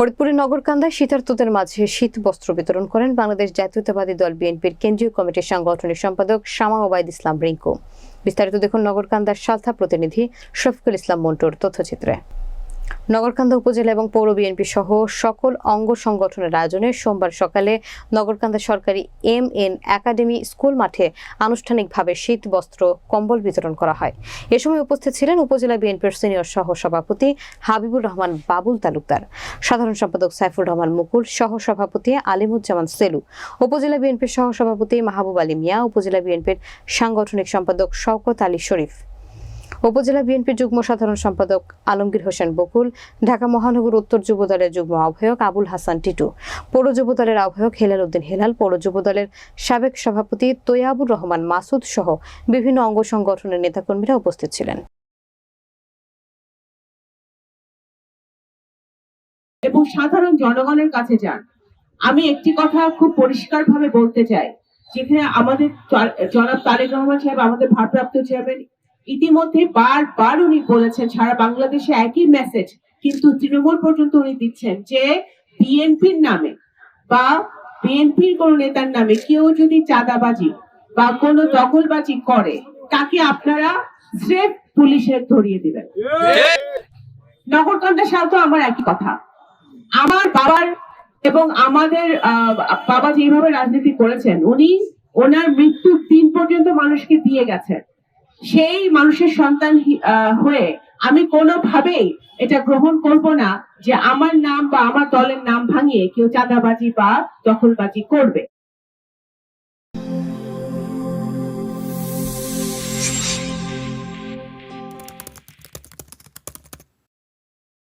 ফরিদপুরের নগরকান্দায় শীতার্তদের মাঝে শীত বস্ত্র বিতরণ করেন বাংলাদেশ জাতীয়তাবাদী দল বিএনপির কেন্দ্রীয় কমিটির সাংগঠনিক সম্পাদক শামা ওবায়দ ইসলাম রিঙ্কু। বিস্তারিত দেখুন নগরকান্দার সালথা প্রতিনিধি শফিকুল ইসলাম মন্টুর তথ্যচিত্রে। নগরকান্দা উপজেলা এবং পৌর বিএনপি সহ সকল অঙ্গ সংগঠনের আয়োজনে সোমবার সকালে নগরকান্দা সরকারি এম এন একাডেমি স্কুল মাঠে আনুষ্ঠানিকভাবে শীত বস্ত্র, কম্বল বিতরণ করা হয়। এ সময় উপস্থিত ছিলেন উপজেলা বিএনপির সিনিয়র সহ সভাপতি হাবিবুর রহমান বাবুল তালুকদার, সাধারণ সম্পাদক সাইফুর রহমান মুকুল সহ সভাপতি আলিমুজ্জামান সেলু, উপজেলা বিএনপির সহ সভাপতি মাহবুব আলী মিয়া, উপজেলা বিএনপির সাংগঠনিক সম্পাদক শওকত আলী শরীফ। উপজেলা বিএনপির যুগ্ম সাধারণ সম্পাদক আলমগীর হোসেন বকুল, ঢাকা মহানগর উত্তর যুব দলের যুগ্ম আহ্বায়ক আবুল হাসান টিটু, পৌর যুব দলের আহ্বায়ক হেলাল উদ্দিন হেলাল, পৌর যুব দলের সাবেক সভাপতি তৈয়াবুর রহমান মাসুদ সহ বিভিন্ন অঙ্গ সংগঠনের নেতাকর্মীরা উপস্থিত ছিলেন। এবং সাধারণ জনগণের কাছে যান। আমি একটি কথা খুব পরিষ্কার ভাবে বলতে চাই। যেখানে আমাদের জনাব তারেক রহমান সাহেব, আমাদের ভারপ্রাপ্ত চেয়ারম্যান ইতিমধ্যে বারবার উনি বলেছেন, সারা বাংলাদেশে একই মেসেজ কিন্তু তৃণমূল পর্যন্ত উনি দিচ্ছেন যে বিএনপির নামে বা বিএনপির কোন নেতার নামে কেউ যদি চাঁদাবাজি বা কোনো দখলবাজি করে, তাকে আপনারা স্রেফ পুলিশের ধরিয়ে দিবেন। নগরকান্দা সাল তো আমার একই কথা। আমার বাবার এবং আমাদের বাবা যেভাবে রাজনীতি করেছেন, উনি ওনার মৃত্যুর দিন পর্যন্ত মানুষকে দিয়ে গেছেন। সেই মানুষের সন্তান হয়ে আমি কোনোভাবেই এটা গ্রহণ করব না যে আমার নাম বা আমার দলের নাম ভাঙিয়ে কেউ চাঁদাবাজি বা দখলবাজি করবে।